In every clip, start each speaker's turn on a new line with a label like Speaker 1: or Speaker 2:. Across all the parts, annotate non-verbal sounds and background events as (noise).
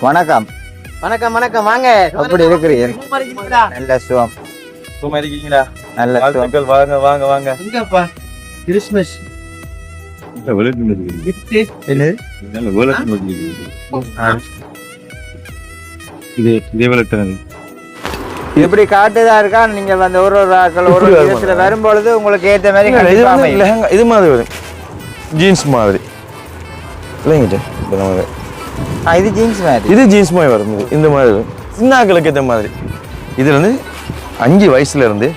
Speaker 1: வணக்கம்.
Speaker 2: வணக்கம் வணக்கம். வாங்க. சும்மா இருக்கீங்களா?
Speaker 1: நல்ல சுகம்.
Speaker 3: சும்மா இருக்கீங்களா?
Speaker 1: நல்ல சுகம்.
Speaker 3: வாழ்த்துக்கள் வாங்க வாங்க வாங்க.
Speaker 2: எங்கப்பா? கிறிஸ்மஸ்
Speaker 1: இப்படி காட்டுதா இருக்கா நீங்க வந்து ஒரு ஒரு ஆட்கள் ஒரு விதத்துல வரும்பொழுது உங்களுக்கு ஏத்த மாதிரி
Speaker 4: இது மாதிரி வரும். ஜீன்ஸ் மாதிரி. இல்லைங்கிட்ட இப்போ நம்ம
Speaker 1: ஆ, இது ஜீன்ஸ் மாதிரி.
Speaker 4: இது ஜீன்ஸ் மாதிரி வரும். இது இந்த மாதிரி வரும். சின்ன ஆக்களுக்கு ஏற்ற மாதிரி. இதில் வந்து அஞ்சு வயசுல இருந்து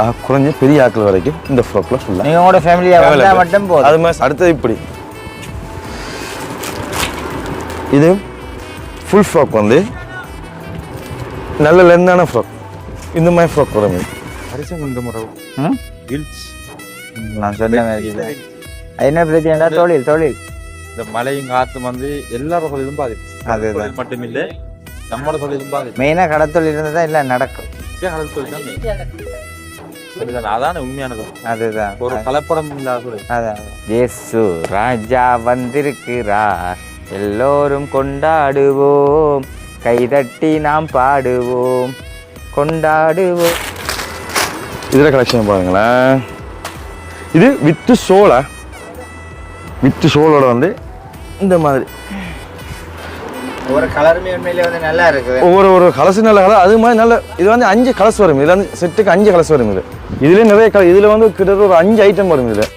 Speaker 4: ஆ, குறைஞ்ச பெரிய ஆட்கள் வரைக்கும் இந்த ஃப்ராக்ல ஃபுல்லாக
Speaker 1: நீங்க உங்களோட ஃபேமிலியா வந்தா மட்டும் போதும்.
Speaker 4: அது மாதிரி அடுத்தது இப்படி. இது ஃபுல் ஃப்ராக் வந்து நல்ல லென்த்தான ஃப்ராக் இந்த மாதிரி ஃப்ராக் வரும் இது.
Speaker 3: அரிசங்குண்ட முறை
Speaker 1: நான் சொன்ன மாதிரி என்ன பிரச்சனைடா? தொழில் தொழில்.
Speaker 3: இந்த மழையும் காத்தும் வந்து எல்லாரோட தொழிலும் பாதிப்பு.
Speaker 1: அதுதான்.
Speaker 3: மட்டும் இல்லை நம்மளோட தொழிலும் பாதிப்பு.
Speaker 1: மெயினா கடத்தொழில் இருந்தால் தான் எல்லாம் நடக்கும்.
Speaker 3: கடல் தொழில் தான்? அதான உண்மையானது
Speaker 1: அதுதான்.
Speaker 3: ஒரு கலப்படம் இல்லாத
Speaker 1: அதான் இயேசு ராஜா வந்திருக்கிறார். எல்லோரும் கொண்டாடுவோம். கைதட்டி நாம் பாடுவோம். கொண்டாடுவோம்.
Speaker 4: இதில் கலெக்ஷன் பாருங்களேன். இது வித்து சோளா. வித்து சோளோட வந்து இந்த மாதிரி.
Speaker 1: ஒரு கலருமே உண்மையிலே வந்து நல்லா இருக்குது.
Speaker 4: ஒவ்வொரு ஒரு கலசு நல்ல கலர் அது மாதிரி நல்ல இது வந்து அஞ்சு கலர்ஸ் வரும். இதில் வந்து செட்டுக்கு அஞ்சு கலர்ஸ் வரும் இது. இதுல நிறைய கலர் இதில் வந்து கிட்டத்தட்ட ஒரு அஞ்சு ஐட்டம் வரும் இதில்.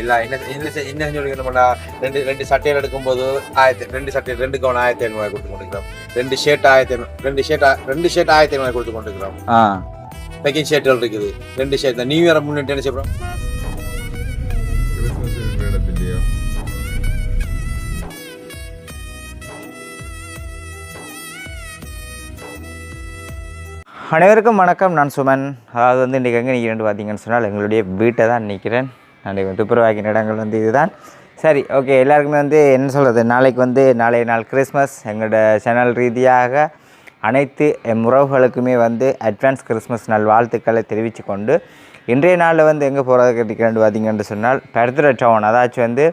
Speaker 3: இல்ல என்ன என்ன என்ன சொல்லிக்கிறோம்னா ரெண்டு ரெண்டு சட்டையில் எடுக்கும்போது ஆயிரத்தி ரெண்டு சட்டை ரெண்டு கவுன் ஆயிரத்தி ஐநூறு கொடுத்து கொண்டிருக்கிறோம். ரெண்டு ஷர்ட் ஆயிரத்தி ஐநூறு ரெண்டு ஷர்ட் ரெண்டு ஷர்ட் ஆயிரத்தி ஐநூறு கொடுத்து கொண்டிருக்கிறோம்.
Speaker 1: ஆ.
Speaker 3: பேக்கிங் ஷர்ட்டுகள் இருக்குது. ரெண்டு ஷர்ட் நியூ இயர் முன்னிட்டு என்ன செய்யறோம்
Speaker 1: அனைவருக்கும் வணக்கம். நான் சுமன். அதாவது வந்து இன்றைக்கி எங்கே நிற்கிறேன் பார்த்தீங்கன்னு சொன்னால் எங்களுடைய வீட்டை தான் நிற்கிறேன். நான் துப்புரவாக்கின இடங்கள் வந்து இதுதான். சரி ஓகே. எல்லாருக்குமே வந்து என்ன சொல்கிறது நாளைக்கு வந்து நாளைய நாள் கிறிஸ்மஸ். எங்களோட சேனல் ரீதியாக அனைத்து எம் உறவுகளுக்குமே வந்து அட்வான்ஸ் கிறிஸ்மஸ் நல் வாழ்த்துக்களை தெரிவித்து கொண்டு இன்றைய நாளில் வந்து எங்கே போகிறதுக்கு நிற்கிறேன்னு பார்த்தீங்கன்னு சொன்னால் பருத்துறை டவுன் அதாச்சும் வந்து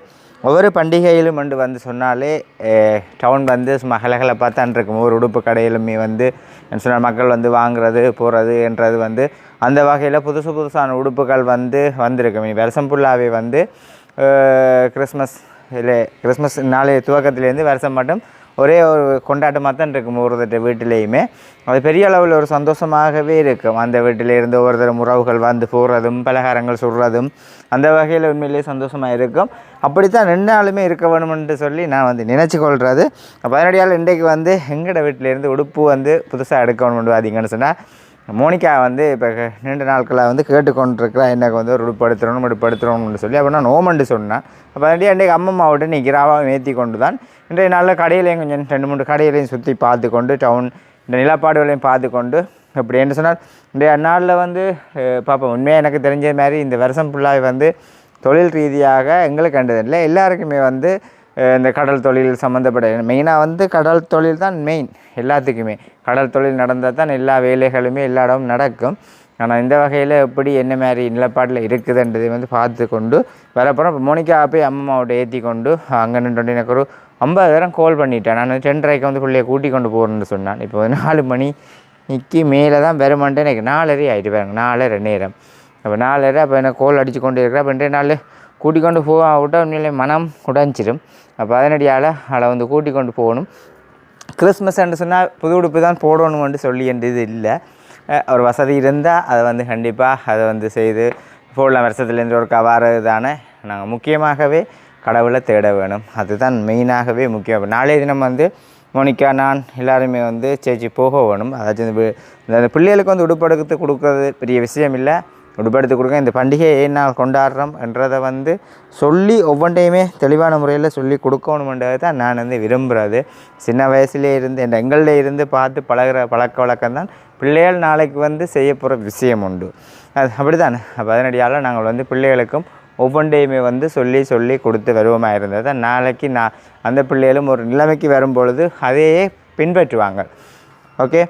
Speaker 1: ஒவ்வொரு பண்டிகையிலும் வந்து வந்து சொன்னாலே டவுன் வந்து சும்மா பார்த்தான்ருக்கும் ஒரு இருக்கும். ஒவ்வொரு உடுப்பு கடையிலுமே வந்து சொன்னால் மக்கள் வந்து வாங்குறது போகிறது என்றது வந்து அந்த வகையில் புதுசு புதுசான உடுப்புகள் வந்து வந்திருக்கும். இனி வருஷம் ஃபுல்லாகவே வந்து கிறிஸ்மஸ் இல்லை கிறிஸ்மஸ் நாளைய துவக்கத்துலேருந்து வருஷம் மட்டும் ஒரே ஒரு கொண்டாட்டமாக தான் இருக்கும் ஒருத்தர் வீட்டிலேயுமே. அது பெரிய அளவில் ஒரு சந்தோஷமாகவே இருக்கும். அந்த வீட்டிலேருந்து இருந்து உறவுகள் வந்து போகிறதும் பலகாரங்கள் சுடுறதும் அந்த வகையில் உண்மையிலேயே சந்தோஷமாக இருக்கும். அப்படித்தான் ரெண்டு நாளுமே இருக்க வேணும்னு சொல்லி நான் வந்து நினச்சி கொள்வது பதினடியால் இன்றைக்கு வந்து எங்கட வீட்டிலேருந்து உடுப்பு வந்து புதுசாக எடுக்கணும்னு பார்த்தீங்கன்னு சொன்னால் மோனிகா வந்து இப்போ நீண்ட நாட்களாக வந்து கேட்டுக்கொண்டிருக்கிறா. எனக்கு வந்து ஒரு உடுப்பு எடுத்துடணும் சொல்லி. அப்போ நான் நோமண்டு சொன்னேன் அப்போ அன்றைக்கி அன்றைக்கு அம்மம்மாவோட நிற்கிறாவாக ஏற்றி கொண்டு தான் இன்றைய நாளில் கடையிலையும் கொஞ்சம் ரெண்டு மூணு கடையிலையும் சுற்றி பார்த்து கொண்டு டவுன் இந்த நிலப்பாடுகளையும் பார்த்து கொண்டு அப்படி என்று சொன்னால் இன்றைய நாளில் வந்து பார்ப்போம். உண்மையாக எனக்கு தெரிஞ்ச மாதிரி இந்த வருஷம் ஃபுல்லாக வந்து தொழில் ரீதியாக எங்களுக்கு கண்டதில்லை எல்லாருக்குமே வந்து இந்த கடல் தொழில் சம்மந்தப்பட்ட மெயினாக வந்து கடல் தொழில் தான் மெயின் எல்லாத்துக்குமே. கடல் தொழில் நடந்தால் தான் எல்லா வேலைகளுமே எல்லா இடமும் நடக்கும். ஆனால் இந்த வகையில் எப்படி என்ன மாதிரி நிலப்பாட்டில் இருக்குதுன்றதை வந்து பார்த்து கொண்டு வரப்போகிறோம் இப்போ மோனிகா போய் அம்மாவோட ஏற்றி கொண்டு அங்கே நின்று எனக்கு ஒரு ஐம்பதாயிரம் கால் பண்ணிட்டேன். நான் ரெண்டரைக்கு வந்து பிள்ளைய கூட்டி கொண்டு போகிறேன்னு சொன்னான். இப்போ நாலு மணி நிற்கி மேலே தான் வருமான்ட்டு எனக்கு நாலரை ஆகிட்டு பாருங்க. நாலரை நேரம். அப்போ நாலரை அப்போ எனக்கு கோல் அடித்து கொண்டு இருக்கிறேன் அப்போ ரெண்டு நாள் கூட்டி கொண்டு போக விட்டால் உண்மையிலே மனம் உடஞ்சிடும் அப்போ அதனடியால் அவளை வந்து கூட்டி கொண்டு போகணும். கிறிஸ்மஸ்ன்னு சொன்னால் புது உடுப்பு தான் போடணும்னு சொல்லி இது இல்லை. ஒரு வசதி இருந்தால் அதை வந்து கண்டிப்பாக அதை வந்து செய்து போடலாம். வருஷத்துலேருந்து ஒரு கவாறு தானே நாங்கள் முக்கியமாகவே கடவுளை தேட வேணும். அதுதான் மெயினாகவே முக்கியம். நாளைய தினம் வந்து மோனிகா நான் எல்லாருமே வந்து சேச்சி போக வேணும். அதாச்சும் இந்த பிள்ளைகளுக்கு வந்து உடுப்படுத்து கொடுக்கறது பெரிய விஷயம் இல்லை. உடுப்படுத்து கொடுக்க இந்த பண்டிகையை ஏன் நான் கொண்டாடுறோம் என்றதை வந்து சொல்லி ஒவ்வொன்றையுமே தெளிவான முறையில் சொல்லி கொடுக்கணுமென்றது தான் நான் வந்து விரும்புகிறது சின்ன வயசுலேயே இருந்து என் எங்கள்டே இருந்து பார்த்து பழகுற பழக்க வழக்கம் தான் பிள்ளைகள் நாளைக்கு வந்து செய்ய போகிற விஷயம் உண்டு. அது அப்படி தானே அப்போ அதனடியால் நாங்கள் வந்து பிள்ளைகளுக்கும் ஒவ்வொன்றையுமே வந்து சொல்லி சொல்லி கொடுத்து வருவமாக இருந்தது தான் நாளைக்கு நான் அந்த பிள்ளைகளும் ஒரு நிலைமைக்கு வரும்பொழுது அதையே பின்பற்றுவாங்க. ஓகே?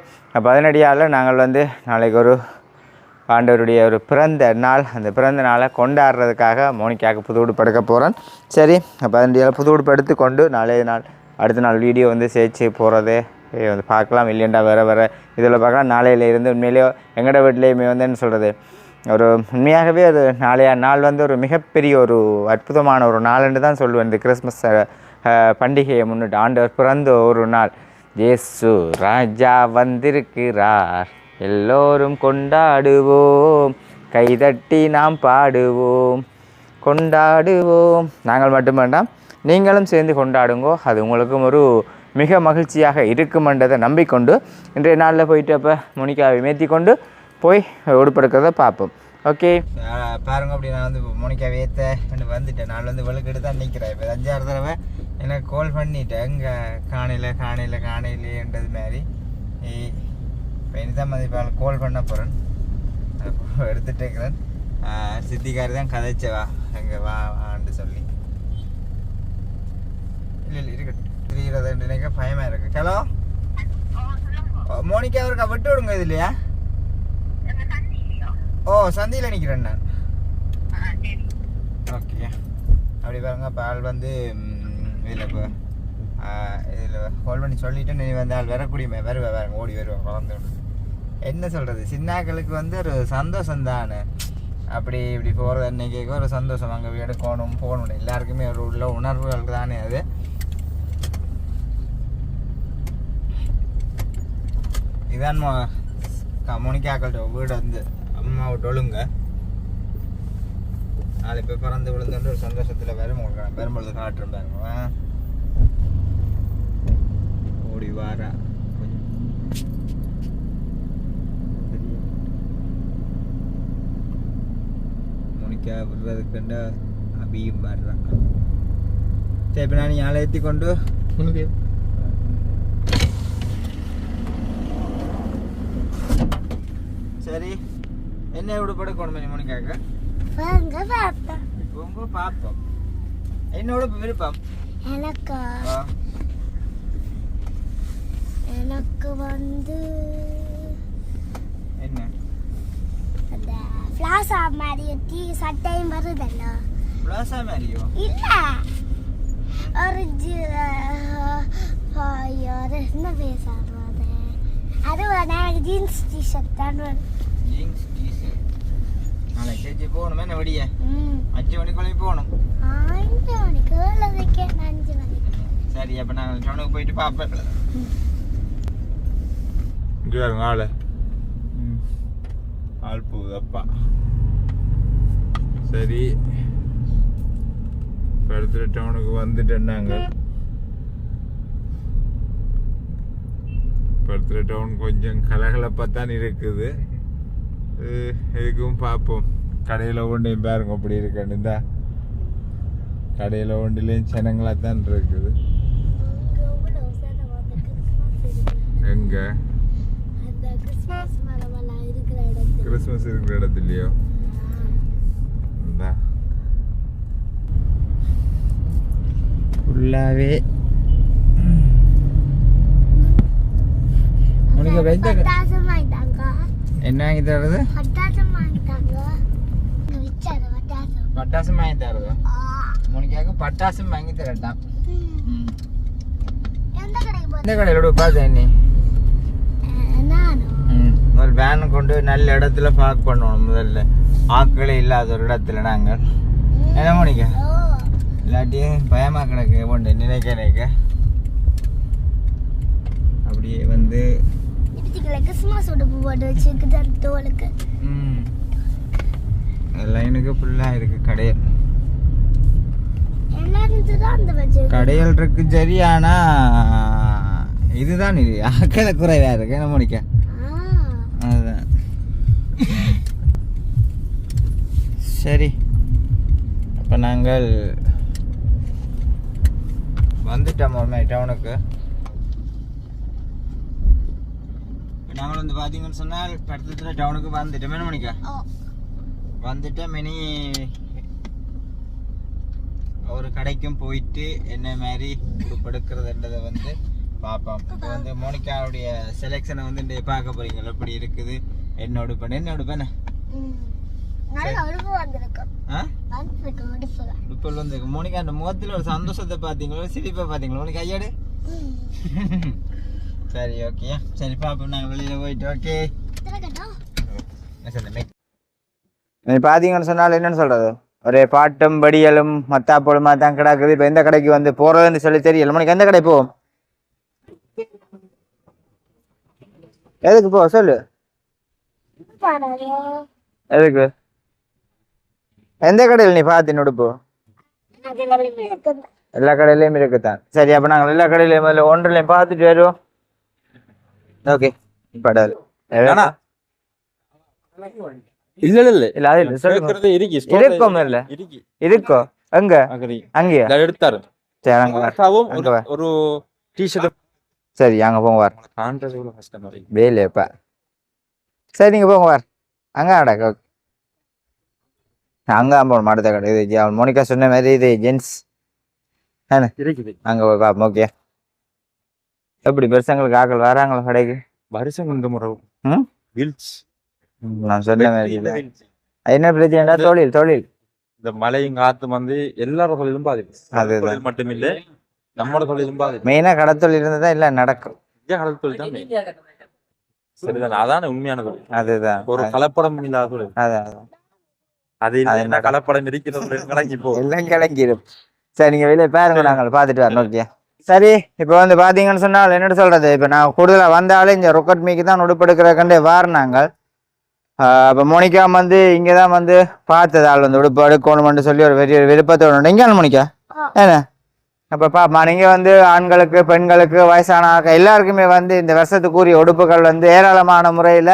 Speaker 1: பதினடியால் நாங்கள் வந்து நாளைக்கு ஒரு ஆண்டவருடைய ஒரு பிறந்த நாள் அந்த பிறந்த நாளை கொண்டாடுறதுக்காக மோனிக்காவுக்கு புது உடுப்பு எடுக்க போகிறேன் சரி பதினடியால் புது உடுப்பு எடுத்துக்கொண்டு நாளைய நாள் அடுத்த நாள் வீடியோ வந்து சேர்த்து போகிறது வந்து பார்க்கலாம். இல்லையண்டா வேறு வேறு இதில் பார்க்கலாம். நாளையில இருந்து உண்மையிலேயே எங்களோட வீட்லேயுமே வந்து என்ன சொல்கிறது ஒரு உண்மையாகவே அது நாளைய நாள் வந்து ஒரு மிகப்பெரிய ஒரு அற்புதமான ஒரு நாள்னு தான் சொல்லுவேன். இந்த கிறிஸ்மஸ் பண்டிகையை முன்னிட்டு ஆண்டவர் பிறந்த ஒரு நாள். இயேசு ராஜா வந்திருக்கிறார். எல்லோரும் கொண்டாடுவோம். கைதட்டி நாம் பாடுவோம். கொண்டாடுவோம். நாங்கள் மட்டும் வேண்டாம் நீங்களும் சேர்ந்து கொண்டாடுங்கோ. அது உங்களுக்கும் ஒரு மிக மகிழ்ச்சியாக இருக்குமென்றதை நம்பிக்கொண்டு இன்றைய நாளில் போயிட்டு அப்போ மோனிகாவை மேத்தி கொண்டு போய் உடுப்படுக்கிறத பார்ப்போம். ஓகே பாருங்க அப்படி நான் வந்து மோனிகாவை ஏற்ற வந்துட்டேன். நான் வந்து வெளுக்கெடு தான் நிற்கிறேன் இப்போ அஞ்சாறு தடவை எனக்கு கால் பண்ணிட்டேன். இங்கே காணையில் காணையில் காணையிலேன்றது மாதிரி. இப்போ இனிதான் மதிப்பால் கால் பண்ண போகிறேன் எடுத்துட்டு இருக்கிறேன். சித்திக்காரி தான் கதைச்சவா அங்கே வா வான்னு சொல்லி. இல்லை இல்லை இருக்கட்டும். தெரிகிறது நினைக்க பயமாக இருக்கு. ஹலோ மோனிகா அவருக்கா விட்டு விடுங்க இது இல்லையா ஓ சந்தையில் நிற்கிறேன் நான் ஓகே அப்படி பாருங்க இப்போ ஆள் வந்து இதில் இப்போ இதில் கால் பண்ணி சொல்லிவிட்டு நீ வந்து ஆள் வரக்கூடிய வருவேன் பாருங்க ஓடி வருவேன் குழந்தை என்ன சொல்கிறது சின்னாக்களுக்கு வந்து ஒரு சந்தோஷம் தானே. அப்படி இப்படி போகிறது அன்னைக்கு ஒரு சந்தோஷம் அங்கே எடுக்கணும் போகணும் எல்லாருக்குமே ஒரு உள்ள உணர்வுகள் தானே அது. இதான் மோனிக்காக்கள்கிட்ட வீடு வந்து. அம்மா விட்டு ஒழுங்க நாளை போய் பறந்து விழுந்துட்டு ஒரு சந்தோஷத்தில் வரும் வரும்பொழுது காட்டுறேன் பாருங்க. ஓடி வாரா மோனிக்கா விடுறதுக்குண்டு அபியும் வர்றான் சரி இப்போ நான் ஆளை ஏற்றி கொண்டு உனக்கு சரி. என்ன விடுபட கொண்டு மோனிக்காக்க
Speaker 5: வாங்க பாப்பா
Speaker 1: உங்க பாப்போம் என்னோட விருப்பம்
Speaker 5: எனக்கு எனக்கு வந்து
Speaker 1: என்ன
Speaker 5: அந்த ஃப்ளாஸா மாதிரி டீ சட்டையும் வருதல்ல
Speaker 1: பிளாசா மேரியோ
Speaker 5: இல்ல ஒரு அது என்ன பேசாது அது எனக்கு ஜீன்ஸ் டிஷர்ட் தான் வரும்
Speaker 1: ஜீன்ஸ் டிஷர்ட் நாளைக்கு சேச்சி போகணுமே என்ன வடிய
Speaker 5: ம்
Speaker 1: அஞ்சு மணிக்குள்ளே போகணும்
Speaker 5: அஞ்சு மணிக்கு உள்ளதுக்கே அஞ்சு மணிக்கு
Speaker 1: சரி அப்போ நாங்கள் டவுனுக்கு போயிட்டு பார்ப்பேன்
Speaker 3: இங்கே பாருங்க ஆளு ஆள் போகுதப்பா சரி அடுத்த டவுனுக்கு வந்துட்டேன் நாங்கள் இப்போ அடுத்த டவுன் கொஞ்சம் கலகலப்பாக தான் இருக்குது அஹ் இதுக்கும் பார்ப்போம் கடையில் ஒன்றையும் பாருங்க அப்படி இந்த கடையில் ஒன்றிலையும் ஜனங்களாக தான் இருக்குது. எங்கே?
Speaker 5: கிறிஸ்மஸ் இருக்கிற
Speaker 3: இடத்துலையோ? இந்தா.
Speaker 1: ஃபுல்லாகவே உனக்கு
Speaker 5: வாங்கிட்டாங்க.
Speaker 1: என்ன வாங்கி தருது?
Speaker 5: பட்டாசம்
Speaker 1: வாங்கி தருது?
Speaker 5: ஆ.
Speaker 1: உனக்காக பட்டாசம் வாங்கி தரட்டான்.
Speaker 5: எந்த
Speaker 1: கடையில் பார்த்தேன் நீ முதல் வேன் கொண்டு நல்ல இடத்துல பார்க் பண்ணணும் முதல்ல. ஆட்களே இல்லாத ஒரு இடத்துல நாங்கள். என்ன மணிக்க இல்லாட்டி பயமாக கிடக்கு ஒன்று நினைக்க நினைக்க. அப்படியே வந்து
Speaker 5: இப்படிக்கல கிறிஸ்மஸ் உடுப்பு போட்டு வச்சிருக்குது அந்த தோலுக்கு
Speaker 1: லைனுக்கு ஃபுல்லாக இருக்குது கடையல். கடையல் இருக்கு சரி இதுதான் இது. ஆக்களை குறைவாக இருக்கு அதுதான். சரி. அப்போ நாங்கள் வந்துட்டோம் டவுனுக்கு இப்போ நாங்கள் வந்து பார்த்தீங்கன்னு சொன்னால் படத்துல டவுனுக்கு வந்துட்டோம் என்ன மணிக்கா வந்துட்டு மினி ஒரு கடைக்கும் போயிட்டு என்ன மாதிரி உடுப்படுக்கிறதுன்றதை வந்து பார்ப்போம் இப்போ வந்து மோனிகாவுடைய செலெக்ஷனை வந்து இன்றைய பார்க்க போறீங்க எப்படி இருக்குது என்ன உடுப்பேன் என்ன உடுப்பேன் மோனிகா அந்த முகத்தில் ஒரு சந்தோஷத்தை பார்த்தீங்களோ சிரிப்பை பார்த்தீங்களோ மோனிகா ஐயாடு சரி ஓகே சரி பாப்போம். நாங்கள் வெளியில் போயிட்டு ஓகே நீ பார்த்தீங்கன்னு சொன்னால் என்னன்னு சொல்கிறது ஒரே பாட்டும் படியலும் மத்தாப்பொழுமா தான் கிடக்குது. இப்போ எந்த கடைக்கு வந்து போகிறதுன்னு சொல்லி தெரியல. மணிக்கு எந்த கடை போவோம்? எதுக்கு போ சொல்லு. எதுக்கு? எந்த கடையில் நீ பார்த்து உடுப்பு எல்லா கடையிலையும் இருக்குதான். சரி அப்போ நாங்கள் எல்லா கடையிலையும் முதல்ல ஒன்றுலையும் பார்த்துட்டு வருவோம். ஓகே படாது.
Speaker 4: இல்ல இல்ல
Speaker 1: இல்ல. அது இல்ல சொல்லுங்க
Speaker 4: இருக்கு.
Speaker 1: இருக்கும் இல்ல
Speaker 4: இருக்கு
Speaker 1: இருக்கோ. எங்க அங்கேயா?
Speaker 4: எடுத்தாரு.
Speaker 1: சரி அங்க அங்க.
Speaker 4: ஒரு டிஷர்ட்
Speaker 1: சரி அங்க போங்க வார்
Speaker 4: காண்றது எவ்வளவு கஷ்டமா இருக்கு
Speaker 1: வேலையப்பா சரி நீங்க போங்க வார் அங்க அடக்க அங்க போகணும் அடுத்த கடை இது மோனிகா சொன்ன மாதிரி இது ஜென்ஸ். அங்க போய் ஓகே எப்படி பெருசங்களுக்கு ஆக்கள் வராங்களா கடைக்கு?
Speaker 4: வருஷம் இந்த முறை? வீல்ஸ்
Speaker 1: நான் சொன்ன. என்ன பிரச்சனைடா தொழில் தொழில்.
Speaker 4: இந்த மழையும் காத்தும் வந்து எல்லாரும் தொழிலும் பாதிப்பு. மட்டும் இல்ல நம்மளோட தொழிலும் பாதிப்பு.
Speaker 1: மெயினா கடை தொழில் இருந்தா இல்ல நடக்கும்.
Speaker 4: கடல் தொழில் தான். சரிதானே அதான உண்மையான தொழில்.
Speaker 1: அதுதான்.
Speaker 4: ஒரு கலப்படம் இல்லாத தொழில்.
Speaker 1: அதான்.
Speaker 4: அது
Speaker 1: அது
Speaker 4: என்ன கலப்படம் இருக்கிற தொழில் கலங்கி போ
Speaker 1: எல்லாம் கிளங்கிடும் சரி நீங்க வெளியே பாருங்க நாங்கள் பார்த்துட்டு வரோம் ஓகே சரி இப்போ வந்து பார்த்தீங்கன்னு சொன்னால் என்னட்டு சொல்றது? இப்போ நான் கூடுதலாக வந்தாலே இந்த ரொக்கட் மீக்கு தான் உடுப்பெடுக்கிற கண்டே வாரினாங்க அப்போ மோனிகா வந்து இங்கே தான் வந்து பார்த்தது ஆள் வந்து உடுப்பு எடுக்கணும்னு சொல்லி ஒரு பெரிய விருப்பத்தோடு உண்டு. இங்கே மோனிகா. ஏன்னா அப்போ பாப்பா நீங்கள் வந்து ஆண்களுக்கு பெண்களுக்கு வயசான எல்லாருக்குமே வந்து இந்த வருஷத்துக்குரிய உடுப்புகள் வந்து ஏராளமான முறையில்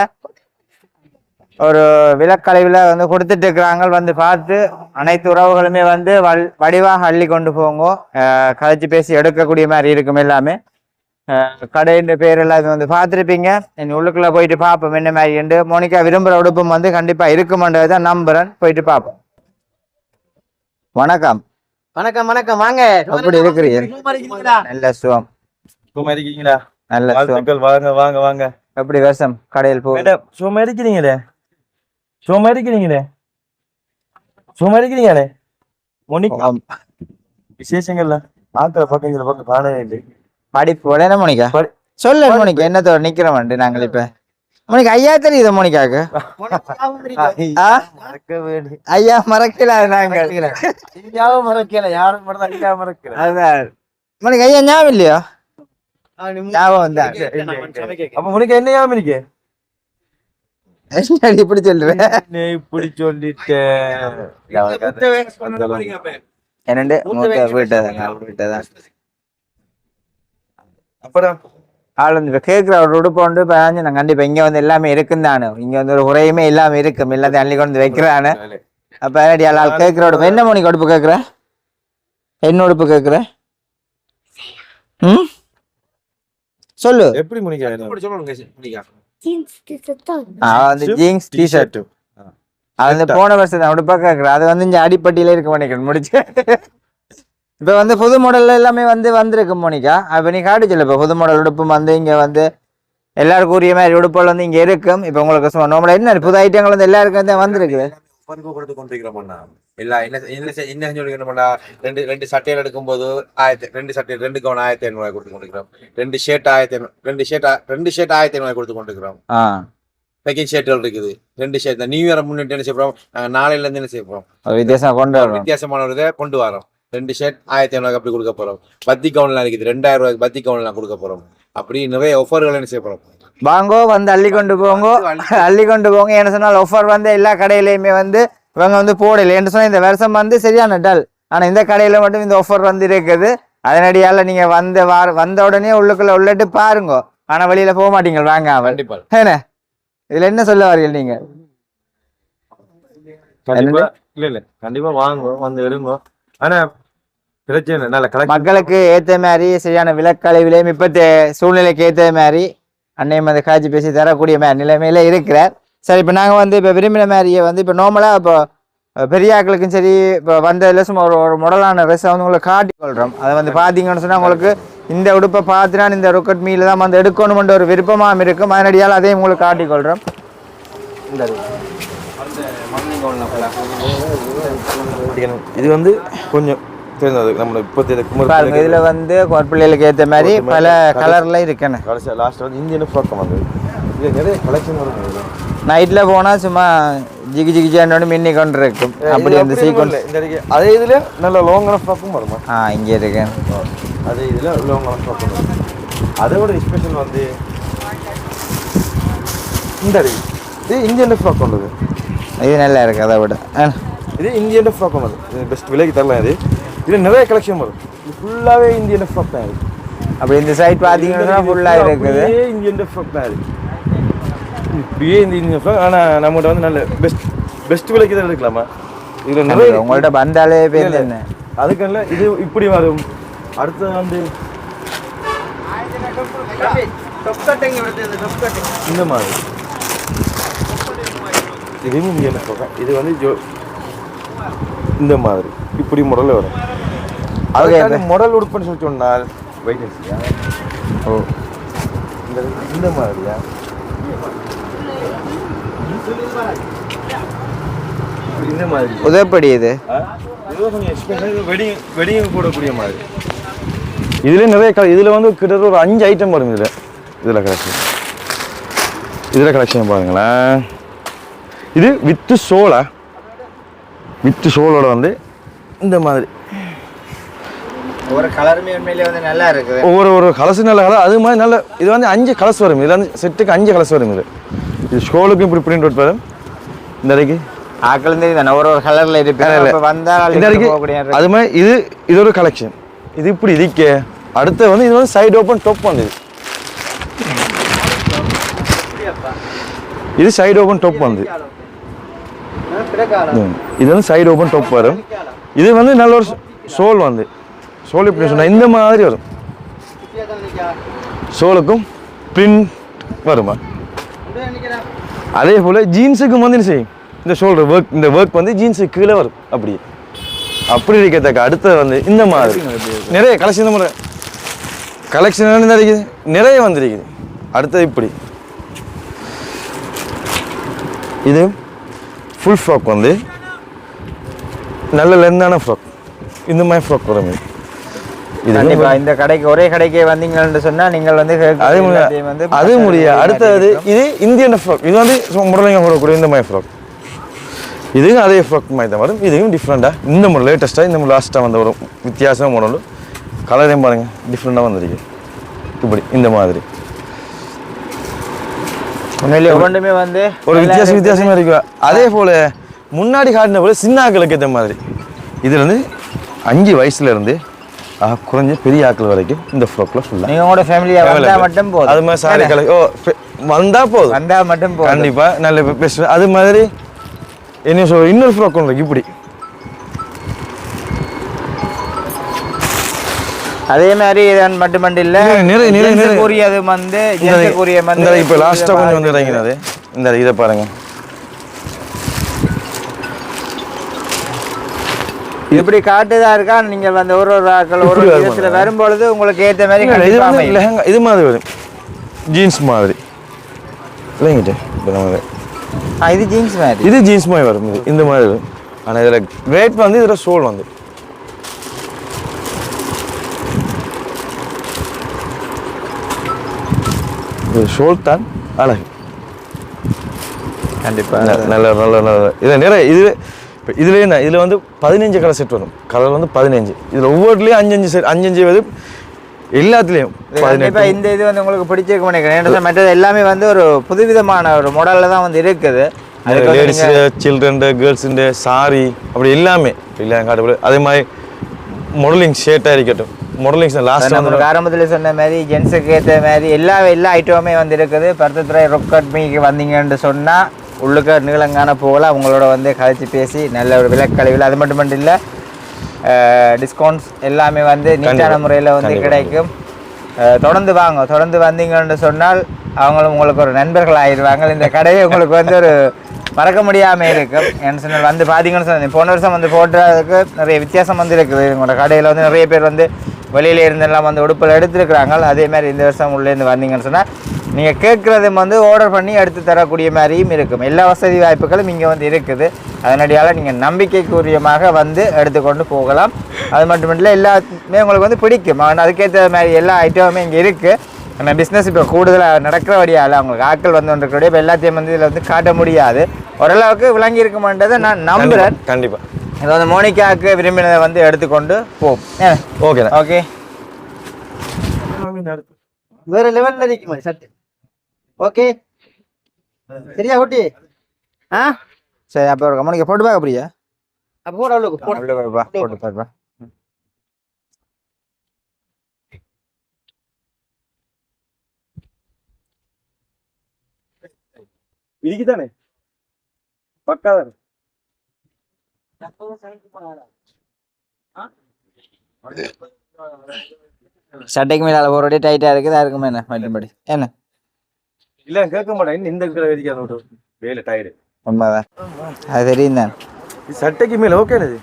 Speaker 1: ஒரு விலக்களவில் வந்து கொடுத்துட்டு இருக்கிறாங்க வந்து பார்த்து அனைத்து உறவுகளுமே வந்து வல் வடிவாக அள்ளி கொண்டு போங்க. கதைச்சு பேசி எடுக்கக்கூடிய மாதிரி இருக்கும் எல்லாமே. கடையின் பேர் எல்லாம் வந்து பார்த்துருப்பீங்க. நீ உள்ளுக்குள்ள போயிட்டு பார்ப்போம் என்ன மாதிரி என்று. மோனிகா விரும்புகிற உடுப்பும் வந்து கண்டிப்பா இருக்குமென்றதை தான் நம்புறேன். போயிட்டு பார்ப்போம். வணக்கம்.
Speaker 2: வணக்கம் வணக்கம். வாங்க.
Speaker 1: எப்படி
Speaker 2: சும்மா இருக்கீங்களா?
Speaker 1: நல்ல சுகம்.
Speaker 4: இருக்கீங்களா?
Speaker 1: நல்ல சுகம்.
Speaker 4: வாழ்த்துக்கள். வாங்க வாங்க வாங்க.
Speaker 1: எப்படி வருஷம் கடையில் போ
Speaker 4: மேடம் சும்மா இருக்கிறீங்களே? சும்மா இருக்கிறீங்களே? சும்மா இருக்கிறீங்களே? மொனிக். விசேஷங்கள்ல? ஆத்திர பக்கம் இந்த பக்கம் காணவே
Speaker 1: படிப்பு உடனே மோனிகா? சொல்லு மோனிகா என்னத்தோட நிக்கிறோம் நாங்கள் இப்ப. மோனிகா ஐயா தெரியுது மோனிகாக்கு? ஐயா மறக்கல நாங்கள்.
Speaker 2: யாரும் மறக்கல யாரும் மறந்தா ஐயா மறக்கல.
Speaker 1: அதான். மோனிகா ஐயா ஞாபகம் இல்லையோ? ஞாபகம் தான்
Speaker 4: அப்ப உனக்கு என்ன ஞாபகம் இருக்கு?
Speaker 1: இப்படி சொல்லுவேன்
Speaker 4: இப்படி சொல்லிட்டேன்
Speaker 1: என்னண்டு? மூத்த வீட்டை தான் வீட்டை தான்.
Speaker 4: அப்புறம்?
Speaker 1: ஆள் வந்து கேட்குற ஒரு உடுப்பு வந்து இப்போ நான் கண்டிப்பாக இங்கே வந்து எல்லாமே இருக்கும் தானே இங்கே வந்து ஒரு குறையுமே இல்லாமல் இருக்கும் எல்லாத்தையும் அள்ளி கொண்டு வந்து வைக்கிறானு. அப்போ ஆள் கேட்குற உடுப்பு? என்ன மணிக்கு உடுப்பு கேட்குற என்ன உடுப்பு கேட்குற ம்? சொல்லு.
Speaker 4: எப்படி முனிக்கா
Speaker 3: மோனிகா.
Speaker 5: ஜீன்ஸ் டிஷர்ட்
Speaker 1: அவன் வந்து ஜீன்ஸ் டிஷர்ட் அது வந்து போன வருஷம் உடுப்பா கேட்குற அது வந்து இங்கே அடிப்பட்டியில இருக்க முடிச்சு இப்போ வந்து புது மாடல்ல எல்லாமே வந்து வந்திருக்கு மோனிகா அப்போ நீ காட்டு சொல்லு இப்போ புது மாடல் உடுப்பும் வந்து இங்கே வந்து எல்லாருக்கும் உரிய மாதிரி உடுப்புகள் வந்து இங்கே இருக்கும் இப்போ உங்களுக்கு சும்மா நார்மலாக என்ன புது ஐட்டங்கள் வந்து எல்லாருக்கும் வந்து வந்திருக்குது
Speaker 3: பருப்பு கொடுத்து கொண்டிருக்கிறோம்ண்ணா இல்ல என்ன என்ன என்ன சொல்லிக்கிறோம்னா ரெண்டு ரெண்டு சட்டையில் எடுக்கும்போது ஆயிரத்தி ரெண்டு சட்டை ரெண்டு கவுன் ஆயிரத்தி ஐநூறு கொடுத்து கொண்டிருக்கிறோம். ரெண்டு ஷர்ட் ஆயிரத்தி ஐநூறு ரெண்டு ஷர்ட் ரெண்டு ஷர்ட் ஆயிரத்தி ஐநூறு கொடுத்து கொண்டிருக்கிறோம். பேக்கிங் ஷர்ட்டுகள் இருக்குது. ரெண்டு ஷர்ட் இந்த நியூ இயர் முன்னிட்டு என்ன செய்யறோம் நாளையில இருந்து என்ன செய்ய போறோம்?
Speaker 1: ஒரு வித்தியாசம் கொண்டு வரோம்
Speaker 3: வித்தியாசமான ஒரு இதை கொண்டு வரோம். ரெண்டு ஷர்ட் ஆயிரத்தி ஐநூறு அப்படி கொடுக்க போறோம். பத்தி கவுன்லாம் இருக்குது. ரெண்டாயிரம் ரூபாய்க்கு பத்தி கவுன்லாம் கொடுக்க போறோம். அப்படி நிறைய ஆஃபர்கள் என்ன செய்ய போறோம்?
Speaker 1: வாங்கோ வந்து அள்ளி கொண்டு போங்க. அள்ளி கொண்டு போங்க. என்ன சொன்னால் ஆஃபர் வந்து எல்லா கடையிலையுமே வந்து இவங்க வந்து போடலை என்று சொன்னால் இந்த வருஷம் வந்து சரியான டல். ஆனால் இந்த கடையில் மட்டும் இந்த ஆஃபர் வந்து இருக்குது அதனடியால் நீங்கள் வந்த வார வந்த உடனே உள்ளுக்குள்ள உள்ளட்டு பாருங்க. ஆனால் வெளியில் போக மாட்டீங்க வாங்க
Speaker 3: கண்டிப்பா
Speaker 1: என்ன இதில் என்ன சொல்ல வரீங்க நீங்கள்?
Speaker 4: கண்டிப்பா. இல்ல இல்ல. கண்டிப்பா வாங்குவோம் வந்து எடுங்க. ஆனா பிரச்சனை இல்லை. நல்ல கலெக்ட்
Speaker 1: மக்களுக்கு ஏற்ற மாதிரி சரியான விலக்கலை விலையும் இப்போத்த சூழ்நிலைக்கு ஏற்ற மாதிரி அன்னையும் வந்து காய்ச்சி பேசி தரக்கூடிய நிலைமையில இருக்கிறார். சரி இப்போ நாங்கள் வந்து இப்போ விரும்பின மாதிரியே வந்து இப்போ நார்மலாக இப்போ அஹ், பெரிய ஆட்களுக்கும் சரி இப்போ வந்ததில் சும்மா ஒரு ஒரு முடலான ட்ரெஸ்ஸை வந்து உங்களுக்கு காட்டி கொள்கிறோம் அதை வந்து பார்த்தீங்கன்னு சொன்னால் உங்களுக்கு இந்த உடுப்பை பார்த்துனா இந்த ரொக்கட் மீல தான் வந்து எடுக்கணுமென்ற ஒரு விருப்பமாக இருக்கும். அதனடியால் அதையும் உங்களுக்கு காட்டி கொள்கிறோம்
Speaker 4: இது வந்து கொஞ்சம் தெரிஞ்சது நம்ம இப்போ குமர்
Speaker 1: பாருங்க இதுல வந்து பிள்ளைகளுக்கு ஏத்த மாதிரி பல கலர்ல இருக்கணும்.
Speaker 4: கடைசி லாஸ்ட் வந்து இந்தியன் ஃப்ராக் வந்து. இது நிறைய கலெக்ஷன் வரும் இதுல.
Speaker 1: நைட்ல போனா சும்மா ஜிகி ஜிகி ஜாண்டோட மின்னி கொண்டு இருக்கும் அப்படி அந்த சீக்வன்ஸ்
Speaker 4: அதே இதுல நல்ல லாங்கான ஃப்ராக்கும் வருமா?
Speaker 1: ஆ இங்க இருக்கு.
Speaker 4: அதே இதுல லாங்கான ஃப்ராக்கும் வரும்? அதோட ஸ்பெஷல் வந்து இந்த இது இந்தியன் ஃப்ராக் உள்ளது.
Speaker 1: இது நல்லா இருக்கு அதை விட.
Speaker 4: இது இந்தியன் ஃப்ராக் உள்ளது. இது பெஸ்ட் விலைக்கு தரலாம் இது. இதுல நிறைய கலெக்ஷன் வரும். இது ஃபுல்லாவே இந்தியன் ஃப்ராக் தான்
Speaker 1: அப்படி இந்த சைட் பாத்தீங்கன்னா ஃபுல்லா இருக்குது.
Speaker 4: இந்தியன் ஃப்ராக் தான் இப்படியே இந்த இந்தியன் ஃப்ராக் ஆனா நம்மகிட்ட வந்து நல்ல பெஸ்ட் பெஸ்ட் விலைக்கு தான் எடுக்கலாமா? இதுல நிறைய.
Speaker 1: உங்கள்ட்ட வந்தாலே பேர் என்ன?
Speaker 4: அதுக்கல்ல இது இப்படி வரும். அடுத்தது வந்து இந்த மாதிரி. இதுவும் இங்கே என்ன சொல்கிறேன் இது வந்து ஜோ இந்த மாதிரி. இப்படி முடல வரும். அதுக்கான முடல் உடுப்புன்னு சொல்லி சொன்னால் வெயிட்டன்சியா
Speaker 1: ஓ.
Speaker 4: இந்த இந்த மாதிரியா? இந்த மாதிரி.
Speaker 1: உதப்படி இது.
Speaker 4: வெடிங் வெடிங் போடக்கூடிய மாதிரி. இதுல நிறைய கல இதில் வந்து கிட்டத்தட்ட ஒரு அஞ்சு ஐட்டம் வரும் இதில். இதில் கலெக்ஷன் இதில் கலெக்ஷன் பாருங்களேன். இது வித்து சோளா. வித்து சோளோட வந்து இந்த மாதிரி.
Speaker 1: ஒரு கலருமே உண்மையிலே வந்து நல்லா இருக்குது.
Speaker 4: ஒவ்வொரு ஒரு கலசு நல்ல கலர் அது மாதிரி நல்ல இது வந்து அஞ்சு கலர்ஸ் வரும். இதில் வந்து செட்டுக்கு அஞ்சு கலர்ஸ் வரும் இது. இது ஷோலுக்கும் இப்படி பிரிண்ட் அவுட் வரும். இந்த வரைக்கும்
Speaker 1: ஆக்கள் தானே ஒரு ஒரு கலர்ல. அப்ப வந்தால்
Speaker 4: இந்த வரைக்கும்
Speaker 1: இருக்கு.
Speaker 4: அது மாதிரி இது இது ஒரு கலெக்ஷன் இது இப்படி இதுக்கு அடுத்து வந்து இது வந்து சைடு ஓப்பன் டாப் வந்து இது. இது சைடு ஓப்பன் டாப் வந்து. இது. வந்து சைடு ஓப்பன் டாப் வரும். இது வந்து நல்ல ஒரு சோல் வந்து. சோல் எப்படி இந்த மாதிரி வரும். சோலுக்கும் பிரிண்ட் வருமா? அதே போல் ஜீன்ஸுக்கும் வந்து என்ன செய்யும்? இந்த ஷோல்டர் ஒர்க் இந்த ஒர்க் வந்து ஜீன்ஸுக்கு கீழே வரும் அப்படி அப்படி இருக்கிறதுக்கு அடுத்தது வந்து இந்த மாதிரி. நிறைய கலெக்ஷன் முறை. கலெக்ஷன் என்ன இருக்குது? நிறைய வந்திருக்குது. அடுத்தது இப்படி. இது ஃபுல் ஃப்ராக் வந்து நல்ல லென்த்தான ஃப்ராக் இந்த மாதிரி ஃப்ராக் வரும் இது.
Speaker 1: கண்டிப்பா இந்த கடைக்கு ஒரே கடைக்கே வந்தீங்கன்னு சொன்னா நீங்கள் வந்து
Speaker 4: அது
Speaker 1: வந்து
Speaker 4: அது முடியாது. அடுத்தது இது இந்தியன் ஃப்ராக் இது வந்து முடலைங்க போடக்கூடிய இந்த மாதிரி ஃப்ராக் இதுவும் அதே ஃப்ராக் மாதிரி தான் வரும். இதுவும் டிஃப்ரெண்ட்டாக இந்த மாடல் லேட்டஸ்ட்டாக இந்த லாஸ்ட்டாக வந்த ஒரு வித்தியாசமான மாடல் கலரையும் பாருங்கள் டிஃப்ரெண்ட்டாக வந்திருக்கு. இப்படி இந்த மாதிரி.
Speaker 1: ஒவ்வொன்றுமே வந்து
Speaker 4: ஒரு வித்தியாசம். வித்தியாசமாக இருக்கு அதே போல் முன்னாடி காட்டின போல சின்ன ஆக்களுக்கு ஏற்ற மாதிரி. இதுல இருந்து அஞ்சு வயசுல இருந்து ஆ, குறைஞ்ச பெரிய ஆக்கள் வரைக்கும் இந்த ஃப்ராக்ல ஃபுல்லாக
Speaker 1: நீங்க உங்களோட ஃபேமிலியா வந்தா மட்டும் போதும்.
Speaker 4: அது மாதிரி சாரி கலை ஓ பெ- வந்தா போதும்.
Speaker 1: வந்தா மட்டும் போதும்.
Speaker 4: கண்டிப்பா நல்ல பெஸ்ட் அது மாதிரி என்ன சொல்ற இன்னொரு ஃப்ராக் ஒன்று இப்படி.
Speaker 1: அதே மாதிரி இதன் மட்டும் இல்ல.
Speaker 4: நிறைய, நிறைய, நிறைய.
Speaker 1: கூறியது வந்து கூறிய வந்து
Speaker 4: இப்போ லாஸ்ட்டாக கொஞ்சம் வந்து இறங்கினது இந்த இதை பாருங்க.
Speaker 1: இப்படி காட்டுதா இருக்கா? நீங்க வந்து ஒரு ஒரு ஆட்கள் ஒரு? விதத்துல வரும்பொழுது உங்களுக்கு ஏத்த மாதிரி
Speaker 4: இது வந்து. லெஹங்கா இது மாதிரி வரும். ஜீன்ஸ் மாதிரி. இல்லைங்கிட்ட
Speaker 1: ஆ, இது ஜீன்ஸ் மாதிரி.
Speaker 4: இது ஜீன்ஸ் மாதிரி வரும். இது இந்த மாதிரி வரும். ஆனால் இதில் ரேட் வந்து இதில் சோல் வந்து. இது ஷோல் தான் அழகு.
Speaker 1: கண்டிப்பா.
Speaker 4: நல்ல நல்ல நல்ல நல்ல. இதில் நிறைய இது இப்போ இதுலேயே என்ன? இதில் வந்து பதினஞ்சு கலர் செட் வரும். கலர் வந்து பதினஞ்சு. இதில் ஒவ்வொருலேயும் அஞ்சஞ்சு செட் அஞ்சஞ்சு வரும் எல்லாத்துலேயும்
Speaker 1: இது கண்டிப்பா
Speaker 4: பதினெட்டு
Speaker 1: இந்த இது வந்து உங்களுக்கு பிடிச்சிருக்க நினைக்கிறேன். மற்றது எல்லாமே வந்து ஒரு புதுவிதமான ஒரு மாடல்ல தான் வந்து இருக்குது. வந்து
Speaker 4: லேடிஸு சில்ட்ரன் கேர்ள்ஸுண்டு சாரி அப்படி எல்லாமே. இல்லை காட்டு அதே மாதிரி மாடலிங் ஷர்ட்டாக இருக்கட்டும். மாடலிங் லாஸ்ட் வந்து
Speaker 1: நம்மளுக்கு ஆரம்பத்தில் சொன்ன மாதிரி ஜென்ஸுக்கு ஏற்ற மாதிரி எல்லா எல்லா ஐட்டமுமே வந்து இருக்குது. பருத்தத்துறை ரொக்கட் மீக்கு வந்தீங்கன்னு சொன்னால் உள்ளுக்க நீளங்கான போகல அவங்களோட வந்து கழிச்சு பேசி நல்ல ஒரு விலக்கழிவில் அது மட்டும் மட்டும் இல்லை டிஸ்கவுண்ட்ஸ் எல்லாமே வந்து நீட்டான. முறையில் வந்து. கிடைக்கும் தொடர்ந்து வாங்க தொடர்ந்து வந்தீங்கன்னு சொன்னால் அவங்களும் உங்களுக்கு ஒரு நண்பர்கள் ஆயிடுவாங்க இந்த கடையை உங்களுக்கு வந்து ஒரு மறக்க முடியாமல் இருக்கும் என்ன சொன்னால் வந்து பார்த்தீங்கன்னு சொன்னேன் போன வருஷம் வந்து போட்டதுக்கு நிறைய வித்தியாசம் வந்து இருக்குது உங்களோட கடையில் வந்து நிறைய பேர் வந்து வெளியில இருந்தெல்லாம் வந்து உடுப்பில் எடுத்துருக்குறாங்க அதே மாதிரி இந்த வருஷம் உள்ளேருந்து வந்தீங்கன்னு சொன்னால் நீங்கள் கேட்குறதும் வந்து ஆர்டர் பண்ணி எடுத்து தரக்கூடிய மாதிரியும் இருக்கும். எல்லா வசதி வாய்ப்புகளும் இங்கே வந்து இருக்குது. அதனடியால் நீங்கள் நம்பிக்கைக்குரியமாக வந்து எடுத்துக்கொண்டு போகலாம். அது மட்டும் இல்லை எல்லாமே உங்களுக்கு வந்து பிடிக்கும். ஆனா அதுக்கேற்ற மாதிரி எல்லா ஐட்டமுமே இங்கே இருக்குது நம்ம பிஸ்னஸ் இப்போ கூடுதலாக நடக்கிறபடியால் அவங்களுக்கு ஆட்கள் வந்து கொண்டிருக்கக்கூடிய இப்போ எல்லாத்தையும் வந்து இதில் வந்து காட்ட முடியாது. ஓரளவுக்கு விளங்கி இருக்குமான்றதை நான் நம்புகிறேன்
Speaker 4: கண்டிப்பா.
Speaker 1: இது வந்து மோனிகாவுக்கு விரும்பினதை வந்து எடுத்துக்கொண்டு போம்
Speaker 4: ஓகே
Speaker 1: ஓகே
Speaker 2: வேற லெவல்ல நிக்குமா சட்டு? ஓகே சரியா ஓட்டி ஆ?
Speaker 1: சரி அப்போ ஒரு மோனிகா போட்டு பார்க்க அப்படியா
Speaker 2: அப்ப போட அவ்வளவு போட.
Speaker 1: உள்ள போய் பா, போட்டு பாருப்பா.
Speaker 4: இதுக்குதானே பக்கா தானே
Speaker 1: சட்டைக்கு மேலே ஒரு டைட்டாக இருக்குது அதுக்கு என்ன மற்றபடி என்ன
Speaker 4: இல்ல கேட்க மாட்டேன் இன்னும் இந்த வரைக்கும் வேலை டயர்டு
Speaker 1: உண்மைதான் அது தெரியும் தான்
Speaker 4: சட்டைக்கு மேல ஓகே இது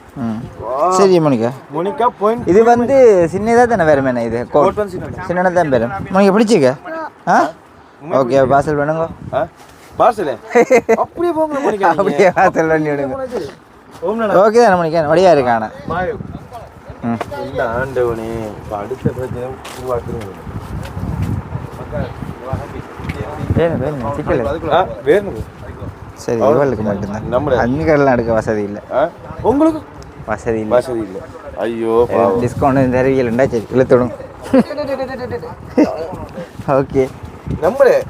Speaker 1: சரி மோனிகா
Speaker 4: மோனிகா பாயிண்ட்
Speaker 1: இது வந்து சின்னதாக தானே வேறு மேனே இது கோட் சின்னதாக தான் பேரும் மோனிகா பிடிச்சிக்க ஆ ஓகே பார்சல் பண்ணுங்க
Speaker 4: பார்சல் அப்படியே போங்க மோனிகா
Speaker 1: அப்படியே பார்சல் பண்ணி விடுங்க ஓகே தானே மோனிகா வழியாக இருக்கான
Speaker 4: ஆண்டவனே இப்ப அடுத்த பிரச்சனை உருவாக்குறீங்க
Speaker 1: சரி இவளுக்கு மட்டும்தான்.
Speaker 4: நம்மள-
Speaker 1: அங்கெல்லாம் எடுக்க வசதி இல்லை.
Speaker 4: உங்களுக்கு?
Speaker 1: வசதி இல்லை.
Speaker 4: வசதி இல்லை. ஐயோ.
Speaker 1: டிஸ்கவுண்ட் தருவியல்ண்டா சரி இழுத்துடும் (laughs) ஓகே.
Speaker 4: நம்மளே.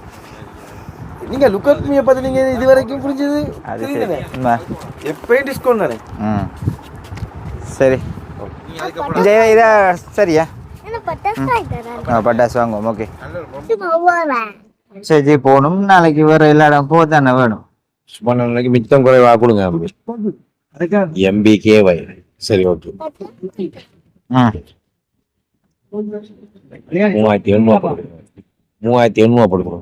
Speaker 4: நீங்க லுக் அட் மீ பார்த்து நீங்க இது வரைக்கும் புரிஞ்சது தெரியுதானே. எப்பயும் டிஸ்கவுண்ட் தானே?
Speaker 1: ம். சரி. இந்த இதா சரியா? பட்டாசு வாங்குவோம் ஓகே. சரி போகணும். நாளைக்கு வேறு எல்லா இடம் போக தானே வேணும்.
Speaker 3: சும்மா நாளைக்கு மிச்சம் குறைவா கொடுங்க எம்பிகே வை சரி ஓகே. மூவாயிரத்தி எண்ணூறு மூவாயிரத்தி எண்ணூறு போடுங்க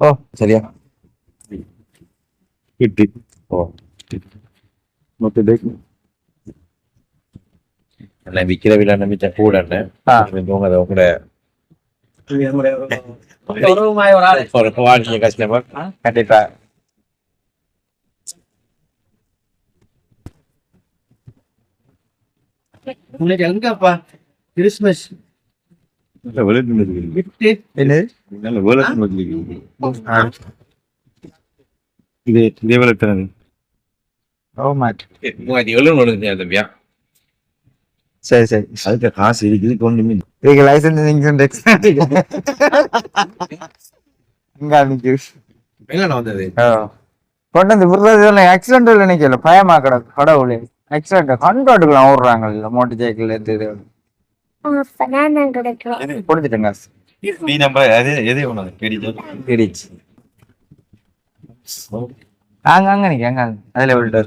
Speaker 3: ஓ சரியா கிட்டி ஓ
Speaker 4: மொத்த டேக்
Speaker 3: எல்லாம் விற்கிற விலை மிச்சம் கூட
Speaker 1: ஆ.
Speaker 3: உங்க அதை உங்களோட ஒரு வாங்கிய கஸ்டமர் கண்டிப்பா
Speaker 2: உனக்கு எங்கப்பா கிறிஸ்மஸ்
Speaker 1: என்னது
Speaker 4: நல்ல விளையாட்டு இது இதே
Speaker 1: சரி சரி.
Speaker 4: அதுக்கு காசு இருக்குது கொண்டு
Speaker 1: இதுக்கு லைசன்ஸ் எக்ஸ்ட்ரா இங்கே
Speaker 3: வந்தது?
Speaker 1: கொண்டு வந்து விடுறது ஆக்சிடென்ட் நினைக்கல. பயமா கிடக்கு. கடவுளே. ஆக்சிடென்ட் கண்ட்ரோட்டுக்குலாம் ஓடுறாங்க இல்லை மோட்டர் சைக்கிள் எடுத்து கொடுத்துட்டேங்க
Speaker 4: நீ நம்ம எது எது ஒன்று கேடிச்சு
Speaker 1: பிடிச்சு அங்க அங்க நிக்க அங்க அதில் விட்டு